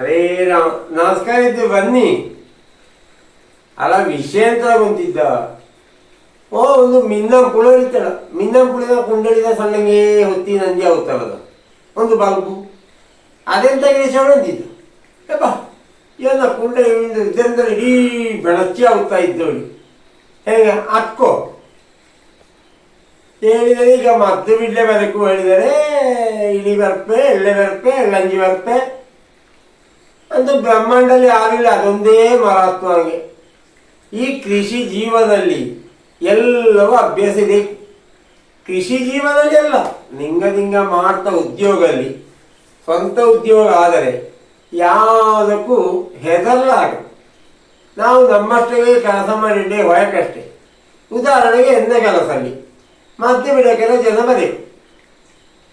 ಹರೇ ರಾಮ. ನಮಸ್ಕಾರ ಇದ್ದು, ಬನ್ನಿ. ಅಲ್ಲ, ವಿಷಯ ಅಂತ ಬಂತಿದ್ದ ಓ, ಒಂದು ಮಿನ್ನಂ ಪುಳ ಇರ್ತಳ ಮಿನ್ನಂ ಕುಳಿದ ಕುಂಡಳಿದ ಸಣ್ಣಗೆ ಹೊತ್ತಿ ನಂದಿ ಅವತ್ತಲ್ಲದ ಒಂದು ಬಲ್ಬು ಅದೆಂತ ಕೆಲಸ ಅಂತಿದ್ದು ಏಪ ಏನ ಕುಂಡ ಇದರಿಂದ ಇಡೀ ಬೆಳಚಿ ಆಗುತ್ತಾ ಇದ್ದವಳು. ಹೇಗೆ? ಅಕ್ಕೋ. ಹೇಳಿದರೆ ಈಗ ಮದ್ದು ಬಿಡ್ಲೆ ಬರಕು ಹೇಳಿದರೆ, ಇಳಿ ಬರ್ಪೆ, ಎಳ್ಳೆ ಬರ್ಪೆ ಎಳ್ಳಂಜಿ ಬರ್ಪೆ. ಅಂತ ಬ್ರಹ್ಮಾಂಡಲ್ಲಿ ಆಗಲಿಲ್ಲ ಅದೊಂದೇ ಮಹತ್ವಗೆ ಈ ಕೃಷಿ ಜೀವನದಲ್ಲಿ ಎಲ್ಲವೂ ಅಭ್ಯಾಸ ಇದೆ. ಕೃಷಿ ಜೀವನದಲ್ಲಿ ಅಲ್ಲ ನಿಂಗ ನಿಂಗ ಮಾಡ್ತಾ ಉದ್ಯೋಗದಲ್ಲಿ, ಸ್ವಂತ ಉದ್ಯೋಗ ಆದರೆ ಯಾವುದಕ್ಕೂ ಹೆದರ್ಲಾಗ. ನಾವು ನಮ್ಮಷ್ಟೇ ಕೆಲಸ ಮಾಡಿದ್ದೇ ಹೊಯಕಷ್ಟೇ. ಉದಾಹರಣೆಗೆ ಎಂದ ಕೆಲಸ ಅಲ್ಲಿ ಮತ್ತೆ ಬಿಡೋಕೆಲ್ಲ ಜನ ಬರಬೇಕು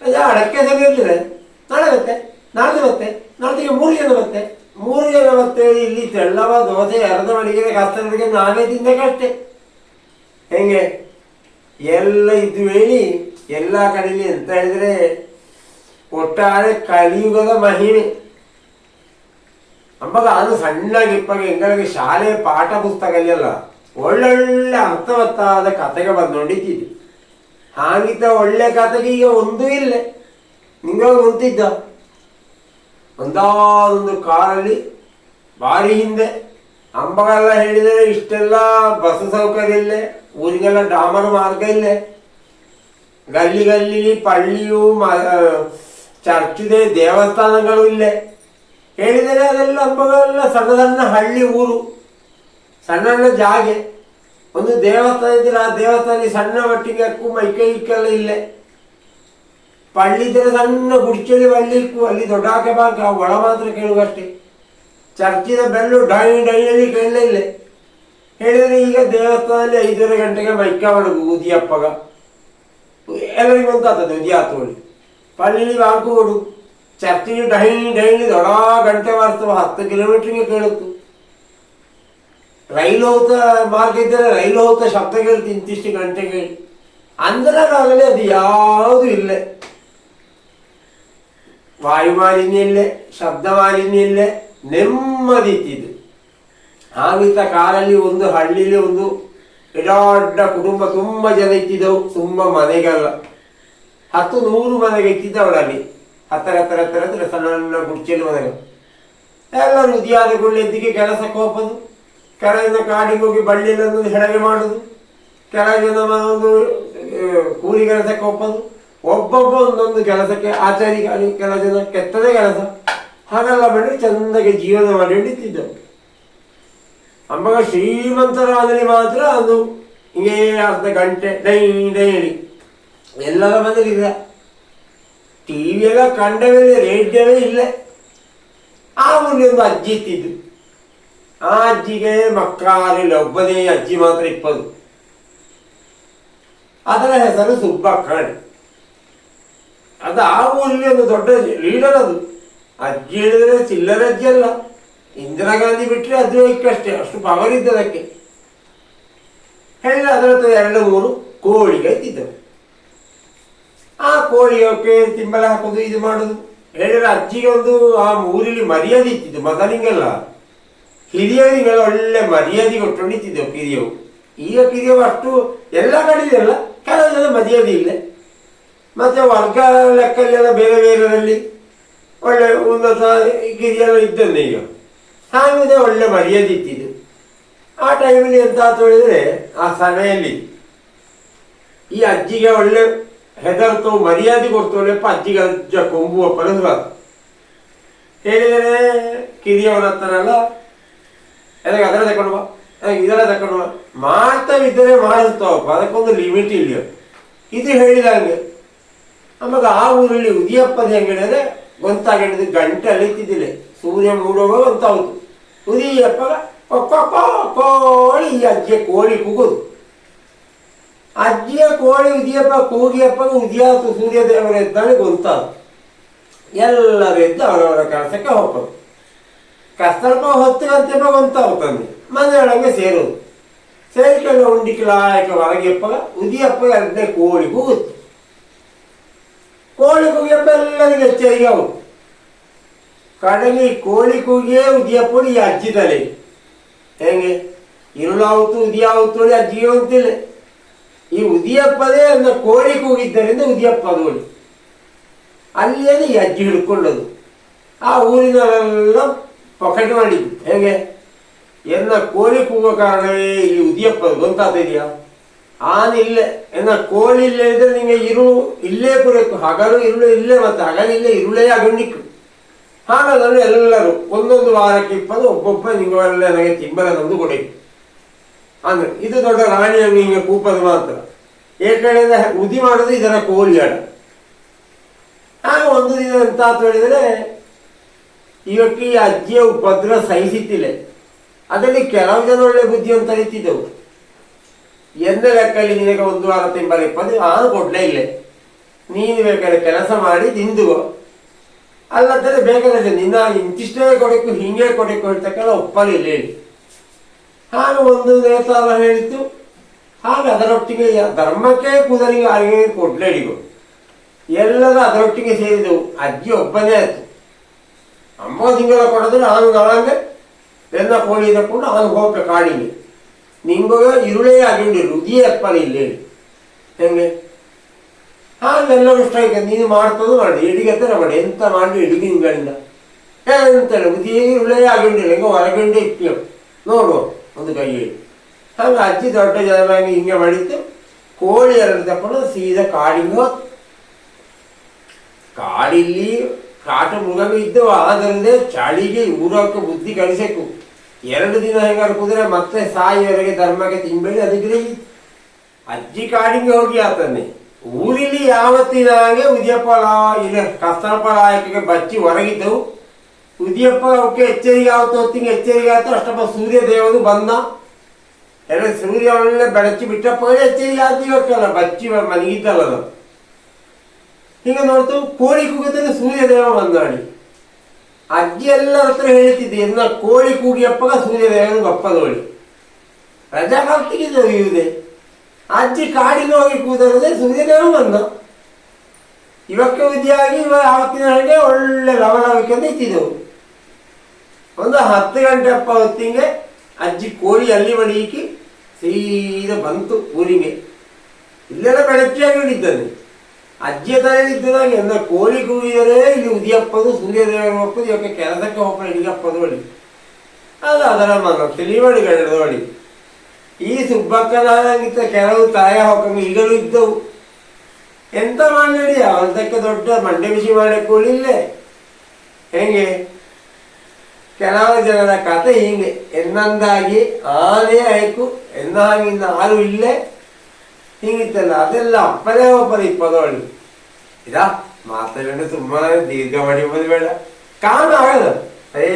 ಅದೇ ಅಡಕ್ಕೆ ಸರಿ ಇರ್ತದೆ ನಾಳೆ ಮತ್ತೆ ನಾಳೆಗೆ ಮೂರು ಜನ ಮತ್ತೆ. ಮೂರು ಜನ ಮತ್ತೆ ಇಲ್ಲಿ ತೆಳ್ಳವ ದೋಸೆ ಅರ್ಧ ಮಡಿಗೆ ಕಷ್ಟಗಳಿಗೆ ನಾವೇ ತಿನ್ನಬೇಕಷ್ಟೇ ಹೆಂಗೆ? ಎಲ್ಲ ಇದ್ದು ಹೇಳಿ ಎಲ್ಲ ಕಡೆಯಲ್ಲಿ ಎಂತ ಹೇಳಿದ್ರೆ ಒಟ್ಟಾರೆ ಕಲಿಯುಗದ ಮಹಿಮೆ. ಅಂಬಾಗ ಅದು ಸಣ್ಣಗಿಪ್ಪಾಗ ಹೆಂಗಳಿಗೆ ಶಾಲೆ ಪಾಠ ಪುಸ್ತಕದಲ್ಲ ಒಳ್ಳೊಳ್ಳೆ ಅರ್ಥವತ್ತಾದ ಕಥೆಗೆ ಬಂದು ನೋಡಿದ್ದಿದ್ದು ಹಾಗಿದ್ದ ಒಳ್ಳೆ ಕಥೆಗೆ ಈಗ ಒಂದೂ ಇಲ್ಲ. ನಿಂಗೆ ಗೊತ್ತಿದ್ದ? ಒಂದಾದೊಂದು ಕಾರಲ್ಲಿ ಭಾರಿ ಹಿಂದೆ ಅಂಬಗೆಲ್ಲ ಹೇಳಿದರೆ ಇಷ್ಟೆಲ್ಲ ಬಸ್ ಸೌಕರ್ಯ ಇಲ್ಲೇ, ಊರಿಗೆಲ್ಲ ಡಾಮರ್ ಮಾರ್ಗ ಇಲ್ಲೇ. ಗಲ್ಲಿ ಗಲ್ಲಿ ಪಳ್ಳಿಯು ಚರ್ಚಿದೆ ದೇವಸ್ಥಾನಗಳು ಇಲ್ಲೇ. ಹೇಳಿದರೆ ಅದೆಲ್ಲ ಹಬ್ಬಗಳೆಲ್ಲ ಸಣ್ಣ ಸಣ್ಣ ಹಳ್ಳಿ ಊರು, ಸಣ್ಣ ಸಣ್ಣ ಜಾಗೆ. ಒಂದು ದೇವಸ್ಥಾನ ಇದ್ದರೆ ಆ ದೇವಸ್ಥಾನ ಸಣ್ಣ ಮಟ್ಟಿಗೆ ಅಕ್ಕು ಮೈಕೈ ಇಕ್ಕೆಲ್ಲ ಇಲ್ಲೇ. ಪಳ್ಳಿದ್ರೆ ಸಣ್ಣ ಗುಡಿಚಳಿ ಬಳ್ಳಿ ಇಕ್ಕು ಅಲ್ಲಿ ದೊಡ್ಡಾಕೆ ಬಾಕ ಒಳ ಮಾತ್ರ ಕೇಳುವಷ್ಟೇ ಚರ್ಚಿನ ಬೆಲ್ಲು ಡೈ ಡೈಯಲ್ಲಿ ಕೇಳಲೇ ಇಲ್ಲ ಹೇಳಿದ್ರೆ ಈಗ ದೇವಸ್ಥಾನದಲ್ಲಿ ಐದೂವರೆ ಗಂಟೆಗೆ ಮೈಕ ಮಾಡುದು ಉದಿಯಪ್ಪಗ ಎಲ್ಲರಿಗೂ ಗೊತ್ತಾಗ್ತದೆ ಉದಿ ಆತೋಳಿ ಪಳ್ಳಿಲಿ ಬಾಂಕು ಕೊಡು ಚರ್ಚಿಗೆ ಡೈ ಡೈಲಿ ದೊಡ್ಡ ಗಂಟೆ ಬರ್ತವೆ ಹತ್ತು ಕಿಲೋಮೀಟ್ರಿಗೆ ಕೇಳುತ್ತು ರೈಲು ಹೋತ ಮಾರ್ಗ ಇದ್ದರೆ ರೈಲು ಹೋತ ಶಬ್ದ ಕೇಳ್ತಿ ಇಂತಿಷ್ಟು ಗಂಟೆ ಕೇಳಿ ಅಂದ್ರಾಗಲೇ ಅದು ಯಾವುದು ಇಲ್ಲ ವಾಯು ಮಾಲಿನ್ಯ ಇಲ್ಲೇ ಶಬ್ದ ಮಾಲಿನ್ಯ ಇಲ್ಲೇ ನೆಮ್ಮದಿ ಇದ್ದಿದ್ದು ಆಗಿದ್ದ ಕಾಲಲ್ಲಿ ಒಂದು ಹಳ್ಳಿಲಿ ಒಂದು ದೊಡ್ಡ ಕುಟುಂಬ ತುಂಬ ಜನ ಇತ್ತಿದ್ದವು ತುಂಬ ಮನೆಗಲ್ಲ. ಹತ್ತು ನೂರು ಮನೆಗೆ ಇತ್ತಿದ್ದವಳಲ್ಲಿ ಹತ್ತರ ಹತ್ತರ ಹತ್ತರ, ಹತ್ತಿರ ಸಣ್ಣ ಗುಡ್ಚಲು ಮನೆಗಳು. ಎಲ್ಲ ಉದಿಯಾದ ಗುಳ್ಳೆದ್ದಿಗೆ ಕೆಲಸಕ್ಕೆ ಹೋಗೋದು ಕೆಲವು ಜನ ಕಾಡಿಗೆ ಹೋಗಿ ಬಳ್ಳಿಯಲ್ಲಿ ಹೆಣಗೆ ಮಾಡುದು. ಕೆಲವು ಜನ ಒಂದು ಕೂಲಿ ಕೆಲಸಕ್ಕೆ ಹೋಗೋದು ಒಬ್ಬೊಬ್ಬ ಒಂದೊಂದು ಕೆಲಸಕ್ಕೆ ಆಚಾರಿ ಕೆಲ ಜನ ಕೆತ್ತದೇ ಕೆಲಸ. ಹಾಗೆಲ್ಲ ಮಾಡಿ ಚೆನ್ನಾಗಿ ಜೀವನ ಮಾಡಿ ಹಿಡಿತಿದ್ದವು ಅಮ್ಮಗ ಶ್ರೀಮಂತರಾದಲ್ಲಿ ಮಾತ್ರ ಅದು ಹಿಂಗೇ ಅರ್ಧ ಗಂಟೆ ಡೈ ಡೈಲಿ ಎಲ್ಲರ ಮನೇಲಿ ಇಲ್ಲ. ಟಿ ಎಲ್ಲ ಕಂಡವೇ ರೇಡಿಯೋವೇ ಇಲ್ಲ. ಆ ಒಂದು ಅಜ್ಜಿ ಇತ್ತಿದ್ದು ಆ ಅಜ್ಜಿಗೆ ಮಕ್ಕಳಿಲ್ಲ ಒಬ್ಬನೇ ಅಜ್ಜಿ ಮಾತ್ರ ಇಪ್ಪದು. ಅದರ ಹೆಸರು ಸುಬ್ಬಕ್ಕಣ್ ಅದು ಆ ಒಂದು ದೊಡ್ಡ ಲೀಡರ್ ಅದು. ಅಜ್ಜಿ ಹೇಳಿದ್ರೆ ಚಿಲ್ಲರೆ ಅಜ್ಜಿ ಅಲ್ಲ. ಇಂದಿರಾ ಗಾಂಧಿ ಬಿಟ್ಟರೆ ಅದು ಅಷ್ಟೇ ಅಷ್ಟು ಪವರ್ ಇದ್ದದಕ್ಕೆ ಹೇಳಿದ ಅದರ ಎರಡು ಮೂರು ಕೋಳಿಗೆ ಇದ್ದಿದ್ದವು ಆ ಕೋಳಿಗೆ ತಿಂಬಲ ಹಾಕೋದು, ಇದು ಮಾಡೋದು. ಹೇಳಿದ್ರೆ ಅಜ್ಜಿಗೆ ಒಂದು ಆ ಊರಿಲಿ ಮರ್ಯಾದೆ ಇತ್ತಿದ್ದು ಮಗನಿಗೆಲ್ಲ ಹಿರಿಯರಿಗೆಲ್ಲ ಒಳ್ಳೆ ಮರ್ಯಾದೆ ಕೊಟ್ಟು ನಿಂತಿದ್ದೆವು ಕಿರಿಯವು ಈಗ ಕಿರಿಯವು ಅಷ್ಟು ಎಲ್ಲ ಕಡೆಯಲ್ಲ ಕೆಲವು ಜನ ಮರ್ಯಾದೆ ಇಲ್ಲ. ಮತ್ತೆ ವರ್ಗ ಲೆಕ್ಕಲ್ಲೆಲ್ಲ ಬೇರೆ ಬೇರೆದಲ್ಲಿ ಒಳ್ಳೆ ಉನ್ನತ ಕಿರಿಯರು ಇದ್ದನ್ನೇ ಈಗ ಹಾಗೆ ಒಳ್ಳೆ ಮರ್ಯಾದೆ ಇತ್ತಿದ್ದು ಆ ಟೈಮಲ್ಲಿ ಎಂತ ಆತು ಹೇಳಿದ್ರೆ ಆ ಸಮಯಲ್ಲಿ ಈ ಅಜ್ಜಿಗೆ ಒಳ್ಳೆ ಹೆದರ್ತು ಮರ್ಯಾದೆ ಕೊಡ್ತೋಳೆಪ್ಪ ಅಜ್ಜಿಗೆ ಅಜ್ಜ ಕೊಂಬುವ ಪರಸ್ಬಾರ್ದು ಹೇಳಿದರೆ ಕಿರಿಯವರ ಹತ್ರನೆಲ್ಲ ಅದಕ್ಕೆ ಅದರ ತಕೊಂಡು ಬಾ ಅದಕ್ಕೆ ಇದರ ತಕೊಂಡು ಬಾ ಮಾಡ್ತಾವಿದ್ದರೆ ಮಾಡಿರ್ತಾವಪ್ಪ ಅದಕ್ಕೊಂದು ಲಿಮಿಟ್ ಇಲ್ಲ ಇದು ಹೇಳಿದಂಗೆ ಆವಾಗ ಆ ಊರಲ್ಲಿ ಉದಿಯಪ್ಪದ ಹೆಂಗಡೆ ಗೊತ್ತಾಗಿದ್ದು ಗಂಟೆ ಅಲಿತಿದ್ದಿಲ್ಲ ಸೂರ್ಯ ಮೂಡುವಾಗ ಗೊತ್ತಾಗುತ್ತು ಉದಿಯಪ್ಪ ಕೋಳಿ ಈ ಅಜ್ಜಿಯ ಕೋಳಿ ಕೂಗೋದು ಅಜ್ಜಿಯ ಕೋಳಿ ಉದಿಯಪ್ಪ ಕೂಗಿಯಪ್ಪ ಉದಿಯಾತು ಸೂರ್ಯ ದೇವರ ಎದ್ದಾಳೆ ಗೊಂತಾದ ಎಲ್ಲರೂ ಎದ್ದು ಅವರವರ ಕೆಲಸಕ್ಕೆ ಹೋಗ್ಬೋದು ಕಸ್ತಲ್ಪ ಹೊತ್ತು ಗೊಂತಾವ ಗೊತ್ತಾಗುತ್ತದೆ ಮನೆಯೊಳಗೆ ಸೇರೋದು ಸೇರಿಕೊಂಡು ಉಂಡಿಕಲಾಯಕ ಒಳಗೆಪ್ಪ ಉದಿಯಪ್ಪ ಎರಡನೇ ಕೋಳಿ ಕೂಗುತ್ತೆ ಕೂಗಿಯಪ್ಪ ಎಲ್ಲರಿಗೆ ಎಚ್ಚರಿಕೆ ಆಗುತ್ತೆ ಕಡೆಗೆ ಈ ಕೋಳಿ ಕೂಗಿಯೇ ಉದಿಯಪ್ಪಡು ಈ ಅಜ್ಜಿ ತಲೆ ಹೆಂಗೆ ಇರುಳಾವತ್ತು ಉದಿಯಾವತ್ತು ಹೇಳಿ ಅಜ್ಜಿಗೆ ಅಂತಿಲ್ಲ ಈ ಉದಿಯಪ್ಪದೇ ಅನ್ನ ಕೋಳಿ ಕೂಗಿದ್ದರಿಂದ ಉದಿಯಪ್ಪ ಅದೋಳಿ ಅಲ್ಲಿಯೇ ಈ ಅಜ್ಜಿ ಹಿಡ್ಕೊಂಡದು ಆ ಊರಿನವರೆಲ್ಲ ಪೊಕೆಟ್ ಮಾಡಿದ್ದು ಹೇಗೆ ಎನ್ನ ಕೋಳಿ ಕೂಗೋ ಕಾರಣವೇ ಇಲ್ಲಿ ಉದಿಯಪ್ಪ ಗೊತ್ತಾಗ್ತಿದ್ಯಾ ಆನಿಲ್ಲ. ಏನ ಕೋಳಿ ಇಲ್ಲೇ ಇದ್ರೆ ನಿಮಗೆ ಇರುಳು ಇಲ್ಲೇ ಕುಡಿಯಬೇಕು ಹಗಲು ಇರುಳು ಇಲ್ಲೇ ಮತ್ತೆ ಹಗಲಿಲ್ಲೇ ಇರುಳೇ ಅಗಣ್ಣಿಕ್ಕು ಹಾಗಾದ್ರೆ ಎಲ್ಲರೂ ಒಂದೊಂದು ವಾರಕ್ಕೆ ಇಪ್ಪದು ಒಬ್ಬೊಬ್ಬ ನಿಂಗೆಲ್ಲ ನನಗೆ ತಿಂಬಲ ತಂದು ಕೊಡಿ. ಅಂದ್ರೆ ಇದು ದೊಡ್ಡ ರಾಣಿಯನ್ನು ಹಿಂಗೆ ಕೂಪದ ಮಾತ್ರ. ಏಕಡೆಯಿಂದ ಉದಿ ಮಾಡೋದು ಇದರ ಕೋಳಿ ಆಡ ಆಗ ಒಂದು ದಿನ ಅಂತ ಹೇಳಿದ್ರೆ ಇವಕ್ಕೆ ಈ ಅಜ್ಜಿಯ ಉಪದ್ರ ಸಹಿಸಿತ್ತಿಲ್ಲ. ಅದರಲ್ಲಿ ಕೆಲವು ಜನ ಒಳ್ಳೆ ಬುದ್ಧಿವಂತ ಎಂದ ಲೆಕ್ಕಲ್ಲಿ ನಿನಗೆ ಒಂದು ವಾರ ತಿಂಬಲ ಇಪ್ಪದು ನಾನು ಕೊಡ್ಲೇ ಇಲ್ಲ. ನೀನು ಬೇಕಾದ್ರೆ ಕೆಲಸ ಮಾಡಿ ತಿಂದುವ ಅಲ್ಲದ್ರೆ ಬೇಕಾದ್ರೆ ನಿನ್ನ ಇಂತಿಷ್ಟೇ ಕೊಡಬೇಕು ಹಿಂಗೆ ಕೊಡಬೇಕು ಹೇಳ್ತಕ್ಕಲ್ಲ ಒಪ್ಪಲಿಲ್ಲ ಹೇಳಿ ಹಾಗೆ ಒಂದು ನೇತಾರ ಹೇಳಿತು ಹಾಗೆ ಅದರೊಟ್ಟಿಗೆ ಧರ್ಮಕ್ಕೆ ಕುದರಿಗೆ ಅರಿಗೆ ಕೊಡ್ಲೇಡಿಗು ಎಲ್ಲರೂ ಅದರೊಟ್ಟಿಗೆ ಸೇರಿದವು ಅಜ್ಜಿ ಒಬ್ಬನೇ ಆಯ್ತು. ಅಮ್ಮ ತಿಂಗಳ ಕೊಡದ್ರೆ ನಾನು ನಾಳೆ ಎಲ್ಲ ಕೋಳಿ ಕೂಡ ಅವನು ಹೋಗ್ಬೇಕು ಕಾಡಿಗೆ. ನಿಂಗೆ ಇರುಳೇ ಆಗಿಂಡಿ ಉದಿಯೇ ಅಪ್ಪನ ಇಲ್ಲಿ ಹೇಳಿ. ಹೆಂಗೆ? ಹಾಗೆಲ್ಲರೂ ಸ್ಟ್ರೈಕ್ ನೀನು ಮಾಡ್ತದ್ದು ಮಾಡಿ ಎಡಿಗೆ ಹತ್ರ ಮಾಡಿ. ಎಂತ ಮಾಡಿ ಎಡಿಗೆ ನಿಂಗಳಿಂದ ಎಂತಾರೆ ಉದಿಯೇ ಇರುಳೇ ಆಗಿಂಡಿಲ್ಲ ಹೆಂಗೆ ಹೊರಗಂಡೆ ಇಟ್ಟು ನೋಡುವ ಒಂದು ಕೈಯಲ್ಲಿ ಹಾಗೆ ಅಜ್ಜಿ ದೊಡ್ಡ ಜನವಾಗಿ ಹಿಂಗೆ ಮಾಡಿತ್ತು ಕೋಳಿ ಎರಡು ತಕೊಂಡು ಸೀದಾ ಕಾಡಿಗೆ ಕಾಡಿಲ್ಲಿ ಕಾಟ ಮೃಗಗಳು ಇದ್ದವು. ಆದ್ರಿಂದ ಚಳಿಗೆ ಊರಕ್ಕೆ ಬುದ್ಧಿ ಕಲಿಸಬೇಕು ಎರಡು ದಿನ ಹೆಂಗಾರು ಕುದ್ರೆ ಮತ್ತೆ ಸಾಯಿವರೆಗೆ ಧರ್ಮಕ್ಕೆ ತಿಂಬೇಡಿ ಅದಕ್ಕೆ ಅಜ್ಜಿ ಕಾಡಿಗೆ ಹೋಗಿ ಆತನೆ. ಊರಿಲಿ ಯಾವತ್ತಿನ ಹಾಗೆ ಉದಿಯಪ್ಪ ಲಾ- ಇಲ್ಲ, ಕಸ್ತರಪ್ಪ ಲಾಯಕಿಗೆ ಬಚ್ಚಿ ಹೊರಗಿದ್ದವು. ಉದಿಯಪ್ಪ ಅವಕ್ಕೆ ಎಚ್ಚರಿಕೆ ಆವತ್ತು ಹೊತ್ತಿಗೆ ಎಚ್ಚರಿಕೆ ಆಯ್ತು. ಅಷ್ಟಪ್ಪ ಸೂರ್ಯ ದೇವರು ಬಂದ. ಎಲ್ಲ ಸೂರ್ಯ ಒಳ್ಳೆ ಬೆಳಚಿ ಬಿಟ್ಟಪ್ಪ ಹೇಳಿ ಎಚ್ಚರಿಕೆ ಆಯ್ತು. ಇವಕ್ಕಲ್ಲ ಬಚ್ಚಿ ಮನಗಿದ್ದಲ್ಲ ಅದು ಹೀಗೆ ನೋಡ್ತು ಕೋಳಿ ಕೂಗಿದ್ರೆ ಸೂರ್ಯ ದೇವ ಬಂದಾಡಿ ಅಜ್ಜಿ ಎಲ್ಲರ ಹತ್ರ ಹೇಳ್ತಿದ್ದೆ ಎಲ್ಲ ಕೋಳಿ ಕೂಗಿಯಪ್ಪಗ ಸೂರ್ಯ ಅಪ್ಪ ನೋಡಿ? ರಜಾ ಕಾಲ್ತಿಗೆ ಇವುದೇ. ಅಜ್ಜಿ ಕಾಡಿಗೆ ಹೋಗಿ ಕೂದರದೆ ಸೂರ್ಯದೇವ ಬಂದ. ಇವಕ್ಕೆ ಉದ್ಯಾಗಿ ಇವ ಆವತ್ತಿನ ಹಾಗೆ ಒಳ್ಳೆ ಲವಲವಿಕೆ ಇತ್ತಿದ್ದೆವು ಒಂದು ಹತ್ತು ಗಂಟೆ ಅಪ್ಪ ಹೊತ್ತಿಗೆ ಅಜ್ಜಿ ಕೋಳಿ ಅಲ್ಲಿ ಮಡಿಯಿಕ್ಕಿ ಸೀದಾ ಬಂತು ಊರಿಗೆ. ಇಲ್ಲೆಲ್ಲ ಬೆಳಕಿಯಾಗಿ ಹಿಡಿದ್ದಾನೆ ಅಜ್ಜಿಯ ತಲೆಯಲ್ಲಿದ್ದಾಗ ಎಲ್ಲ ಕೋಳಿ ಕೂಗಿದರೆ ಇಲ್ಲಿ ಉದಿಯಪ್ಪದು ಸೂರ್ಯದೇವರು ಒಪ್ಪದು ಇವಕ್ಕೆ ಕೆಲಸಕ್ಕೆ ಹೋಗ್ಕೊಂಡು ಹಿಡಿಯಪ್ಪದು ಬಳಿ ಅದು ಅದರ ಮನ ತಿಳಿವಳಿ ಗಡದವಳಿ ಈ ಸುಬ್ಬಕ್ಕನಾದಂಗಿತ್ತ ಕೆಲವು ತಾಯ ಹೋಗಂಗ ಈಗಲೂ ಇದ್ದವು. ಎಂತ ಮಾಡಿ ಅವಂತಕ್ಕೆ ದೊಡ್ಡ ಮಂಡೆ ಬಿಸಿ ಇಲ್ಲೇ ಹೆಂಗೆ? ಕೆಲವು ಜನರ ಕತೆ ಹಿಂಗೆ, ಎನ್ನಂದಾಗಿ ಆನೆ ಆಯ್ಕು, ಎನ್ನ ಹಾಗಿಂದ ಆರು ಇಲ್ಲೇ. ಹಿಂಗಿತ್ತಲ್ಲ ಅದೆಲ್ಲ ಅಪ್ಪನೇ ಒಬ್ಬರು ಇಪ್ಪದವಳಿ ಇದಾ ಮಾತಾಡೋಣ ತುಂಬಾ ದೀರ್ಘ ಮಾಡಿ ಬೇಡ ಕಾರಣ ಆಗಲ್ಲ ಏ